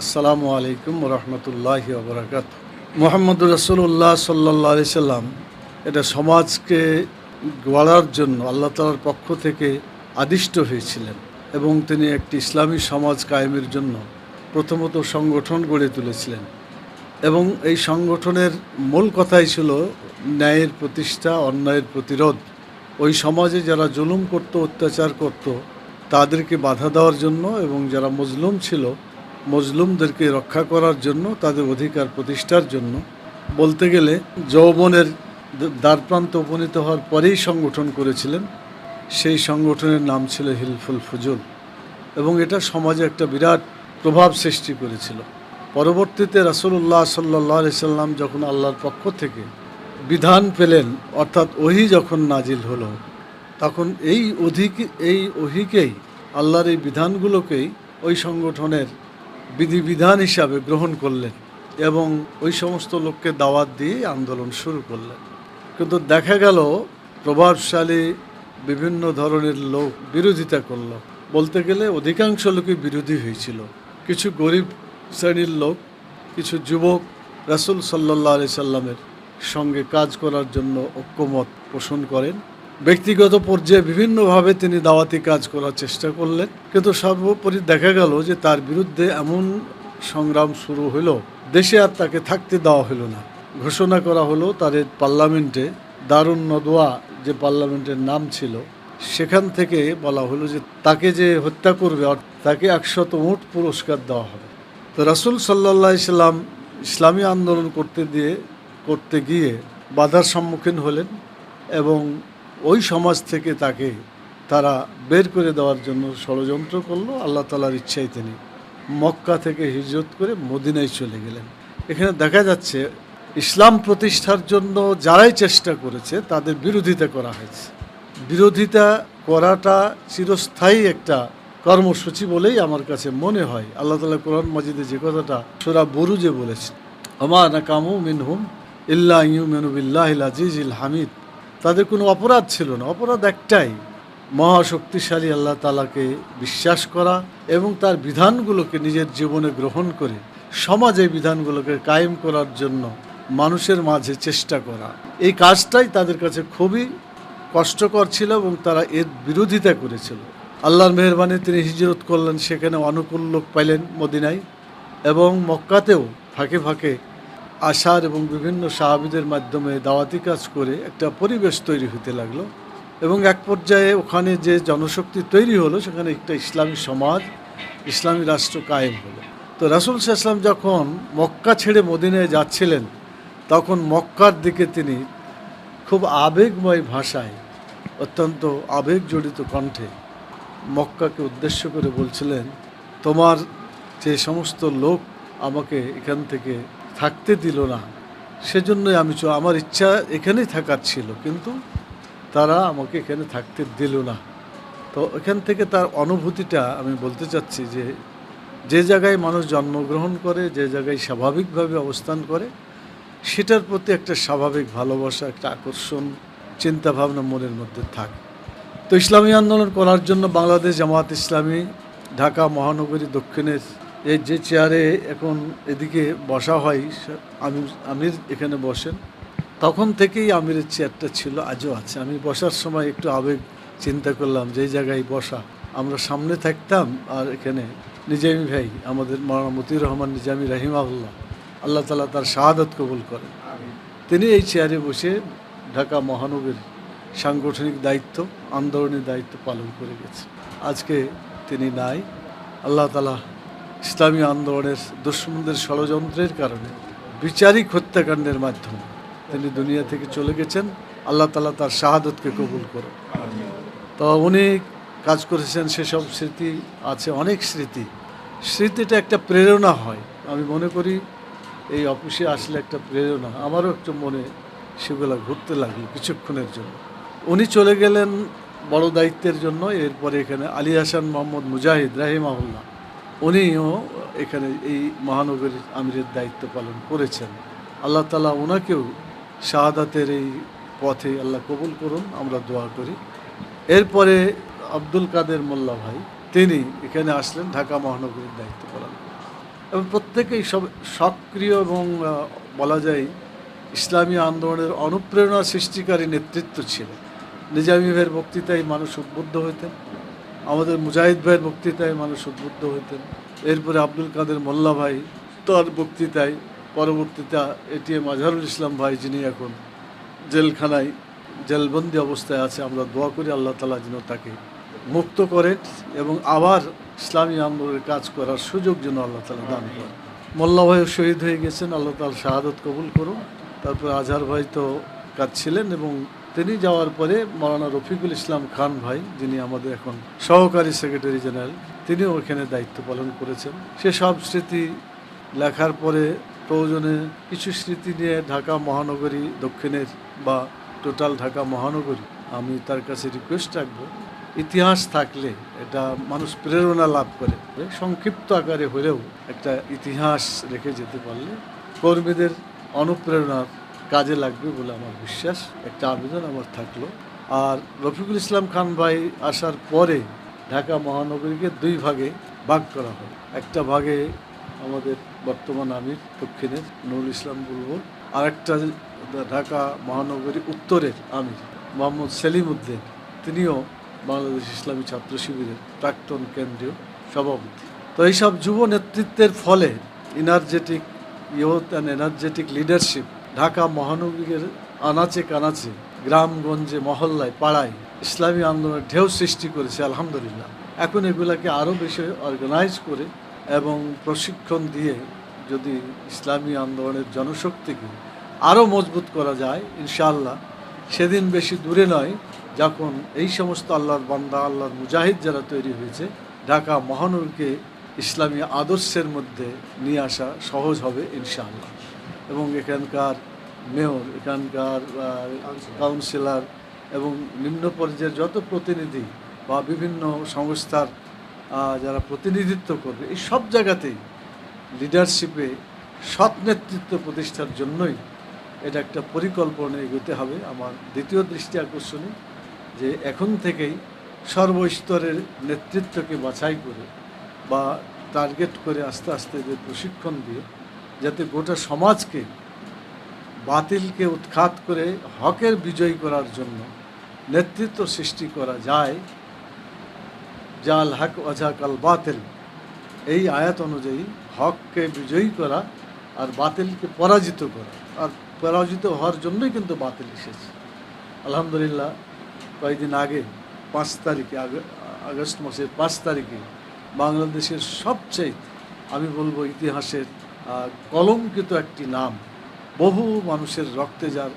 আসসালামু আলাইকুম রহমতুল্লাহ বরাকাত মোহাম্মদ রসুল্লাহ সাল্লাহ আলি সাল্লাম, এটা সমাজকে গড়ার জন্য আল্লাহ তালার পক্ষ থেকে আদিষ্ট হয়েছিলেন এবং তিনি একটি ইসলামী সমাজ কায়েমের জন্য প্রথমত সংগঠন গড়ে তুলেছিলেন। এবং এই সংগঠনের মূল কথাই ছিল ন্যায়ের প্রতিষ্ঠা, অন্যায়ের প্রতিরোধ। ওই সমাজে যারা জুলুম করত, অত্যাচার করত, তাদেরকে বাধা দেওয়ার জন্য এবং যারা মজলুম ছিল মজলুমদেরকে রক্ষা করার জন্য, তাদের অধিকার প্রতিষ্ঠার জন্য বলতে গেলে যৌবনের দ্বারপ্রান্ত উপনীত হওয়ার পরেই সংগঠন করেছিলেন। সেই সংগঠনের নাম ছিল হিলফুল ফুজুল এবং এটা সমাজে একটা বিরাট প্রভাব সৃষ্টি করেছিল। পরবর্তীতে রাসূলুল্লাহ সাল্লাহ সাল্লাম যখন আল্লাহর পক্ষ থেকে বিধান পেলেন, অর্থাৎ ওহি যখন নাজিল হলো, তখন এই অধিক, এই ওহিকেই আল্লাহর এই বিধানগুলোকেই ওই সংগঠনের বিধিবিধান হিসাবে গ্রহণ করলেন এবং ওই সমস্ত লোককে দাওয়াত দিয়ে আন্দোলন শুরু করলেন। কিন্তু দেখা গেল, প্রভাবশালী বিভিন্ন ধরনের লোক বিরোধিতা করল। বলতে গেলে অধিকাংশ লোকই বিরোধী হয়েছিল। কিছু গরিব শ্রেণির লোক, কিছু যুবক রাসূল সাল্লাহ আলি সাল্লামের সঙ্গে কাজ করার জন্য ঐক্যমত পোষণ করেন। ব্যক্তিগত পর্যায়ে বিভিন্নভাবে তিনি দাওয়াতি কাজ করার চেষ্টা করলেন। কিন্তু সর্বোপরি দেখা গেল যে তার বিরুদ্ধে এমন সংগ্রাম শুরু হলো দেশে আর তাকে থাকতে দেওয়া হলো না। ঘোষণা করা হলো তার পার্লামেন্টে দারুণ নদোয়া যে পার্লামেন্টের নাম ছিল, সেখান থেকে বলা হলো যে তাকে যে হত্যা করবে তাকে একশত উট পুরস্কার দেওয়া হবে। তো রাসূল সাল্লাহ ইসলাম ইসলামী আন্দোলন করতে দিয়ে, করতে গিয়ে বাধার সম্মুখীন হলেন এবং ওই সমাজ থেকে তাকে তারা বের করে দেওয়ার জন্য ষড়যন্ত্র করল। আল্লাহ তালার ইচ্ছায় তিনি মক্কা থেকে হিজরত করে মদিনায় চলে গেলেন। এখানে দেখা যাচ্ছে ইসলাম প্রতিষ্ঠার জন্য যারাই চেষ্টা করেছে, তাদের বিরোধিতা করা হয়েছে। বিরোধিতা করাটা চিরস্থায়ী একটা কর্মসূচি বলেই আমার কাছে মনে হয়। আল্লাহ তালা কোরআন মাজিদে যে কথাটা সোরা বুরুজে বলেছে আমা না কামু মিনহুম ইল্লা ইউ মেনুবিল্লাহ আজিজিল হামিদ। তাদের কোনো অপরাধ ছিল না। অপরাধ একটাই, মহাশক্তিশালী আল্লাহ তালাকে বিশ্বাস করা এবং তার বিধানগুলোকে নিজের জীবনে গ্রহণ করে সমাজে বিধানগুলোকে কায়েম করার জন্য মানুষের মাঝে চেষ্টা করা। এই কাজটাই তাদের কাছে খুবই কষ্টকর ছিল এবং তারা এর বিরোধিতা করেছিল। আল্লাহর মেহরবানি তিনি হিজরত করলেন, সেখানে অনুকূল লোক পাইলেন মদিনায় এবং মক্কাতেও ফাঁকে ফাঁকে আশার এবং বিভিন্ন সাহাবিদের মাধ্যমে দাওয়াতি কাজ করে একটা পরিবেশ তৈরি হতে লাগল এবং এক পর্যায়ে ওখানে যে জনশক্তি তৈরি হলো, সেখানে একটা ইসলামী সমাজ, ইসলামী রাষ্ট্র কায়েম হলো। তো রাসুল সাল্লাম যখন মক্কা ছেড়ে মদিনায় যাচ্ছিলেন, তখন মক্কার দিকে তিনি খুব আবেগময় ভাষায়, অত্যন্ত আবেগ জড়িত কণ্ঠে মক্কাকে উদ্দেশ্য করে বলছিলেন, তোমার যে সমস্ত লোক আমাকে এখান থেকে থাকতে দিল না। সেজন্যই আমি চ- আমার ইচ্ছা এখানেই থাকার ছিল, কিন্তু তারা আমাকে এখানে থাকতে দিল না। তো এখান থেকে তার অনুভূতিটা আমি বলতে চাচ্ছি যে যে জায়গায় মানুষ জন্মগ্রহণ করে, যে জায়গায় স্বাভাবিকভাবে অবস্থান করে, সেটার প্রতি একটা স্বাভাবিক ভালোবাসা, একটা আকর্ষণ, চিন্তাভাবনা মনের মধ্যে থাকে। তো ইসলামী আন্দোলন করার জন্য বাংলাদেশ জামাত ইসলামী ঢাকা মহানগরী দক্ষিণের এই যে চেয়ারে এখন এদিকে বসা হয় সে- আমির এখানে বসেন। তখন থেকেই আমিরের চেয়ারটা ছিল আজও আছে। আমি বসার সময় একটু আবেগ চিন্তা করলাম যে জায়গায় বসা। আমরা সামনে থাকতাম আর এখানে নিজামি ভাই আমাদের মাওলানা মতিউর রহমান নিজামি রাহিমাহুল্লাহ আল্লাহ তালা তার শাহাদত কবুল করেন। তিনি এই চেয়ারে বসে ঢাকা মহানগরীর সাংগঠনিক দায়িত্ব আন্দোলনের দায়িত্ব পালন করে গেছে আজকে তিনি নাই। আল্লাহ তালা ইসলামী আন্দোলনের দুশ্মনদের ষড়যন্ত্রের কারণে বিচারিক হত্যাকাণ্ডের মাধ্যমে তিনি দুনিয়া থেকে চলে গেছেন। আল্লাহ তালা তার শাহাদতকে কবুল করে তো উনি কাজ করেছেন সেসব স্মৃতি আছে, অনেক স্মৃতি। স্মৃতিটা একটা প্রেরণা হয়। আমি মনে করি এই অফিসে আসলে একটা প্রেরণা। আমারও একটু মনে সেগুলো ঘুরতে লাগল কিছুক্ষণের জন্য। উনি চলে গেলেন বড় দায়িত্বের জন্য। এরপরে এখানে আলী হাসান মোহাম্মদ মুজাহিদ, রাহিমাহুল্লাহ। উনিও এখানে এই মহানগরীর আমিরের দায়িত্ব পালন করেছেন। আল্লাহ তালা ওনাকেও শাহাদাতের এই পথে আল্লাহ কবুল করুন, আমরা দোয়া করি। এরপরে আব্দুল কাদের মোল্লা ভাই, তিনি এখানে আসলেন ঢাকা মহানগরীর দায়িত্ব পালন এবং প্রত্যেকেই সব সক্রিয় এবং বলা যায় ইসলামী আন্দোলনের অনুপ্রেরণা সৃষ্টিকারী নেতৃত্ব ছিল নিজামী ভাইয়ের বক্তৃতায় মানুষ উদ্বুদ্ধ হইতেন আমাদের মুজাহিদ ভাইয়ের বক্তৃতায় মানুষ উদ্বুদ্ধ হইতেন এরপরে আব্দুল কাদের মোল্লা ভাই তার বক্তৃতায় পরবর্তীতে এটিএম আজহারুল ইসলাম ভাই যিনি এখন জেলখানায় জেলবন্দি অবস্থায় আছে আমরা দোয়া করি আল্লাহ তালা যেন তাকে মুক্ত করেন এবং আবার ইসলামী আন্দোলনের কাজ করার সুযোগ যেন আল্লাহ তালা দান করেন মোল্লা ভাইও শহীদ হয়ে গেছেন আল্লাহ তালা শাহাদত কবুল করুন। তারপর আজহার ভাই তো কাজ ছিলেন এবং তিনি যাওয়ার পরে মৌলানা রফিকুল ইসলাম খান ভাই, যিনি আমাদের এখন সহকারী সেক্রেটারি জেনারেল, তিনিও ওখানে দায়িত্ব পালন করেছেন। সে সব স্মৃতি লেখার পরে প্রয়োজনে কিছু স্মৃতি নিয়ে ঢাকা মহানগরী দক্ষিণের বা টোটাল ঢাকা মহানগরী আমি তার কাছে রিকোয়েস্ট রাখব। ইতিহাস থাকলে এটা মানুষ প্রেরণা লাভ করে। সংক্ষিপ্ত আকারে হলেও একটা ইতিহাস রেখে যেতে পারলে কর্মীদের অনুপ্রেরণার কাজে লাগবে বলে আমার বিশ্বাস। একটা আবেদন আমার থাকল। আর রফিকুল ইসলাম খান ভাই আসার পরে ঢাকা মহানগরীকে দুই ভাগে ভাগ করা হয়। একটা ভাগে আমাদের বর্তমান আমির, দক্ষিণের নুরুল ইসলাম বুলবুল আর একটা ঢাকা মহানগরী উত্তরের আমির, মোহাম্মদ সেলিম উদ্দিন। তিনিও বাংলাদেশ ইসলামী ছাত্র শিবিরের প্রাক্তন কেন্দ্রীয় সভাপতি। তো এইসব যুব নেতৃত্বের ফলে energetic youth and energetic leadership Dhaka মহানগরীর আনাচে কানাচে গ্রামগঞ্জে মহল্লায় পাড়ায় ইসলামী আন্দোলনের ঢেউ সৃষ্টি করেছে, আলহামদুলিল্লাহ। এখন এগুলাকে আরও বেশি অর্গানাইজ করে এবং প্রশিক্ষণ দিয়ে যদি ইসলামী আন্দোলনের জনশক্তিকে আরও মজবুত করা যায়, ইনশাআল্লাহ। সেদিন বেশি দূরে নয়, যখন এই সমস্ত আল্লাহর বান্দা, আল্লাহর মুজাহিদ যারা তৈরি হয়েছে, ঢাকা মহানগরকে ইসলামী আদর্শের মধ্যে নিয়ে আসা সহজ হবে, ইনশাআল্লাহ। এবং এখানকার মেয়র এখানকার কাউন্সিলর এবং নিম্ন পর্যায়ের যত প্রতিনিধি বা বিভিন্ন সংস্থার যারা প্রতিনিধিত্ব করবে এই সব জায়গাতেই লিডারশিপে সৎ নেতৃত্ব প্রতিষ্ঠার জন্যই এটা একটা পরিকল্পনা এগোতে হবে। আমার দ্বিতীয় দৃষ্টি আকর্ষণী যে এখন থেকেই সর্বস্তরের নেতৃত্বকে বাছাই করে বা টার্গেট করে আস্তে আস্তে যে প্রশিক্ষণ দিয়ে যাতে গোটা সমাজকে বাতিলকে উৎখাত করে হকের বিজয়ী করার জন্য নেতৃত্ব সৃষ্টি করা যায়, জাল হক অজাকাল বাতিল। এই আয়াত অনুযায়ী হককে বিজয়ী করা আর বাতিলকে পরাজিত করা। আর পরাজিত হওয়ার জন্যই কিন্তু বাতিল এসেছে। আলহামদুলিল্লাহ, কয়েকদিন আগে, পাঁচ তারিখে, আগ- আগস্ট মাসের পাঁচ তারিখে বাংলাদেশের সবচেয়ে, আমি বলব ইতিহাসের কলঙ্কিত একটি নাম বহু মানুষের রক্তে যার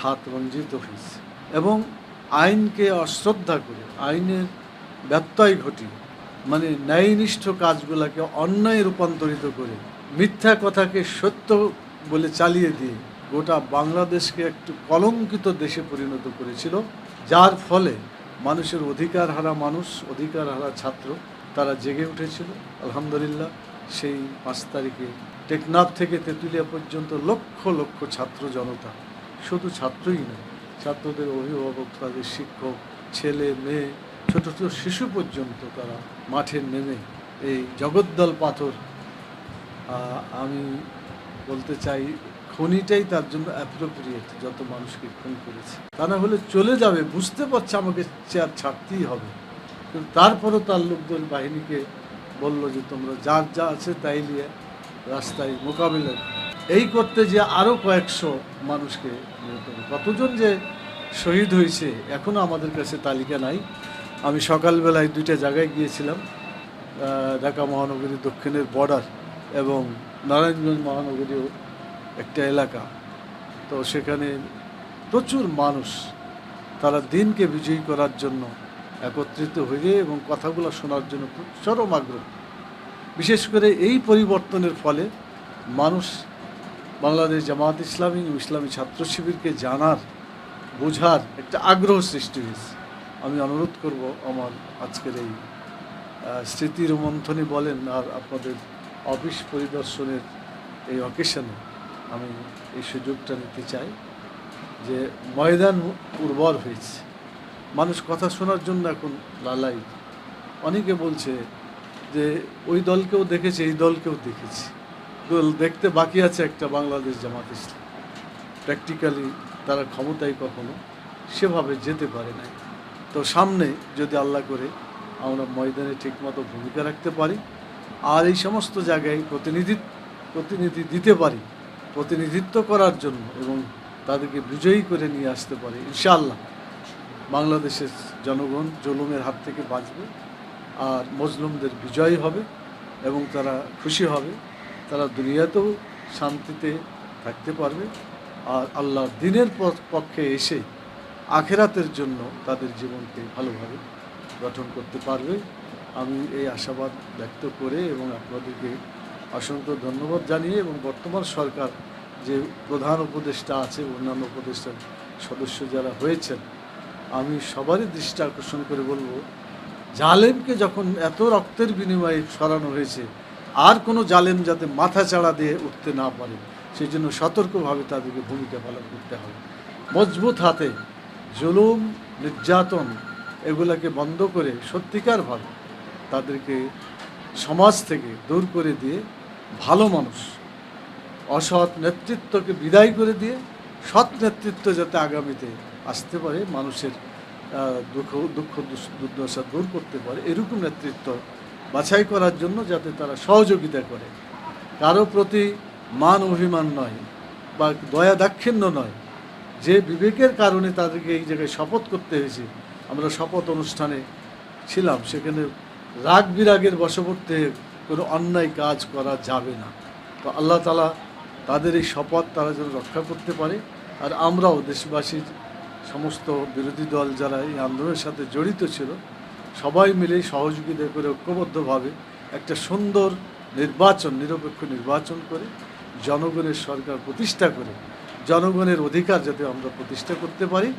হাত রঞ্জিত হয়েছে এবং আইনকে অশ্রদ্ধা করে, আইনের ব্যত্যয় ঘটিয়ে মানে ন্যায়নিষ্ঠ কাজগুলোকে অন্যায় রূপান্তরিত করে, মিথ্যা কথাকে সত্য বলে চালিয়ে দিয়ে গোটা বাংলাদেশকে একটু কলঙ্কিত দেশে পরিণত করেছিল, যার ফলে মানুষের অধিকার হারা মানুষ অধিকার হারা ছাত্র, তারা জেগে উঠেছিল। আলহামদুলিল্লাহ। সেই পাঁচ তারিখে টেকনাফ থেকে তেঁতুলিয়া পর্যন্ত লক্ষ লক্ষ ছাত্র জনতা, শুধু ছাত্রই নয়, ছাত্রদের অভিভাবক তাদের শিক্ষক, ছেলে, মেয়ে, ছোট ছোট শিশু পর্যন্ত তারা মাঠে নেমে এই জগদ্দল পাথর আমি বলতে চাই খনিটাই তার জন্য অ্যাপ্রোপ্রিয়েট যত মানুষকে খুন করেছে। তা না হলে চলে যাবে, বুঝতে পারছে আমাকে চেয়ার ছাড়তেই হবে। কিন্তু তারপরও তার লোকদের বাহিনীকে বলল যে তোমরা যার যা আছে তাই নিয়ে রাস্তায় মোকাবিলা এই করতে যে আরও কয়েকশো মানুষকে নিহত কতজন যে শহীদ হয়েছে এখনও আমাদের কাছে তালিকা নাই। আমি সকালবেলায় দুইটা জায়গায় গিয়েছিলাম ঢাকা মহানগরী দক্ষিণের বর্ডার এবং নারায়ণগঞ্জ মহানগরীও একটা এলাকা। তো সেখানে প্রচুর মানুষ, তারা দিনকে বিজয়ী করার জন্য একত্রিত হয়ে এবং কথাগুলো শোনার জন্য চরম আগ্রহ। বিশেষ করে এই পরিবর্তনের ফলে মানুষ বাংলাদেশ জামাত ইসলামী ও ইসলামী ছাত্র শিবিরকে জানার, বোঝার একটা আগ্রহ সৃষ্টি হয়েছে। আমি অনুরোধ করব আমার আজকের এই স্মৃতি রোমন্থনী বলেন আর আপনাদের অফিস পরিদর্শনের এই অকেশনে আমি এই সুযোগটা নিতে চাই যে ময়দান উর্বর হয়েছে। মানুষ কথা শোনার জন্য এখন লালাই। অনেকে বলছে যে, ওই দলকেও দেখেছে, এই দলকেও দেখেছি। দল- দেখতে বাকি আছে একটা বাংলাদেশ জামাত ইসলাম। প্র্যাকটিক্যালি তারা ক্ষমতায় কখনো সেভাবে যেতে পারে নাই। তো সামনে যদি আল্লাহ করে, আমরা ময়দানে ঠিকমতো ভূমিকা রাখতে পারি, আর এই সমস্ত জায়গায় প্রতিনিধি প্রতিনিধি দিতে পারি, প্রতিনিধিত্ব করার জন্য এবং তাদেরকে বিজয়ী করে নিয়ে আসতে পারি, ইনশাআল্লাহ। বাংলাদেশের জনগণ জুলুমের হাত থেকে বাঁচবে আর মজলুমদের বিজয় হবে এবং তারা খুশি হবে। তারা দুনিয়াতেও শান্তিতে থাকতে পারবে আর আল্লাহর দিনের পক্ষে এসে আখেরাতের জন্য তাদের জীবনকে ভালোভাবে গঠন করতে পারবে। আমি এই আশাবাদ ব্যক্ত করে এবং আপনাদেরকে অসংখ্য ধন্যবাদ জানিয়ে এবং বর্তমান সরকার যে প্রধান উপদেষ্টা আছে, অন্যান্য উপদেষ্টার সদস্য যারা হয়েছেন আমি সবারই দৃষ্টি আকর্ষণ করে বলব, জালেমকে যখন এত রক্তের বিনিময়ে সরানো হয়েছে, আর কোনো জালেম যাতে মাথা চাড়া দিয়ে উঠতে না পারে সেই জন্য সতর্কভাবে তাদেরকে ভূমিকা পালন করতে হবে। মজবুত হাতে জুলুম, নির্যাতন এগুলাকে বন্ধ করে সত্যিকারভাবে তাদেরকে সমাজ থেকে দূর করে দিয়ে ভালো মানুষ, অসৎ নেতৃত্বকে বিদায় করে দিয়ে সৎ নেতৃত্ব যাতে আগামীতে আসতে পারে, মানুষের দুঃখ দুঃখ, দুর্দশা দূর করতে পারে, এরকম নেতৃত্ব বাছাই করার জন্য যাতে তারা সহযোগিতা করে। কারও প্রতি মান অভিমান নয় বা দয়া দাক্ষিণ্য নয়। যে বিবেকের কারণে তাদেরকে এই জায়গায় শপথ করতে হয়েছে, আমরা শপথ অনুষ্ঠানে ছিলাম, সেখানে রাগ বিরাগের বশবর্তী কোনো অন্যায় কাজ করা যাবে না। তো আল্লাহ তালা তাদের এই শপথ তারা যেন রক্ষা করতে পারে, আর আমরাও দেশবাসীর সমস্ত বিরোধী দল যারা এই আন্দোলনের সাথে জড়িত ছিল, সবাই মিলে সহযোগিতা করে ঐক্যবদ্ধভাবে একটা সুন্দর নির্বাচন, নিরপেক্ষ নির্বাচন করে জনগণের সরকার প্রতিষ্ঠা করে, জনগণের অধিকার যাতে আমরা প্রতিষ্ঠা করতে পারি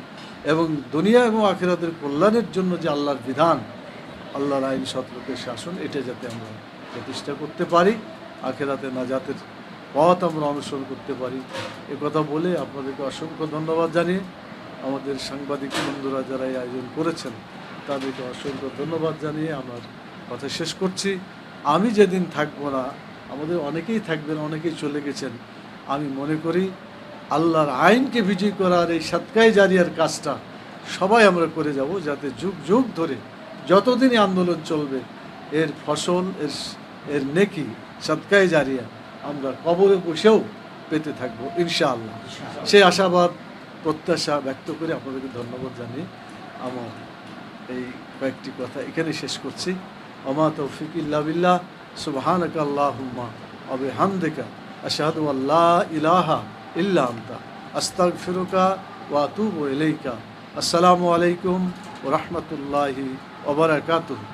এবং দুনিয়া এবং আখেরাতের কল্যাণের জন্য যে আল্লাহর বিধান, আল্লাহর আইন সতলোকের শাসন, এটা যাতে আমরা প্রতিষ্ঠা করতে পারি, আখেরাতে না নাজাতের পথ আমরা অনুসরণ করতে পারি। এ কথা বলে আপনাদেরকে অসংখ্য ধন্যবাদ জানিয়ে আমাদের সাংবাদিক বন্ধুরা যারা এই আয়োজন করেছেন, তাদেরকে অসংখ্য ধন্যবাদ জানিয়ে আমার কথা শেষ করছি। আমি যেদিন থাকব না, আমাদের অনেকেই থাকবেন, অনেকেই চলে গেছেন। আমি মনে করি আল্লাহর আইনকে বিজয় করার এই সৎকাই জারিয়ার কাজটা সবাই আমরা করে যাব, যাতে যুগ যুগ ধরে যতদিনই আন্দোলন চলবে, এর ফসল, এর এর নেকি সৎকাই জারিয়া আমরা কবরে বসেও পেতে থাকব, ইনশাআল্লাহ। সেই আশাবাদ প্রত্যাশা ব্যক্ত করে আপনাদেরকে ধন্যবাদ জানিয়ে আমার এই কয়েকটি কথা এখানে শেষ করছি। অমা তৌফিক ইল্লা বিল্লাহ, সুবহানাকা আল্লাহুম্মা, ওয়া বিহামদিকা, আশহাদু আল্লা ইলাহা ইল্লা আনতা, আস্তাগফিরুকা ওয়া আতুবু ইলাইকা। আসসালামু আলাইকুম ওয়া রাহমাতুল্লাহি ওয়া বারাকাতুহু।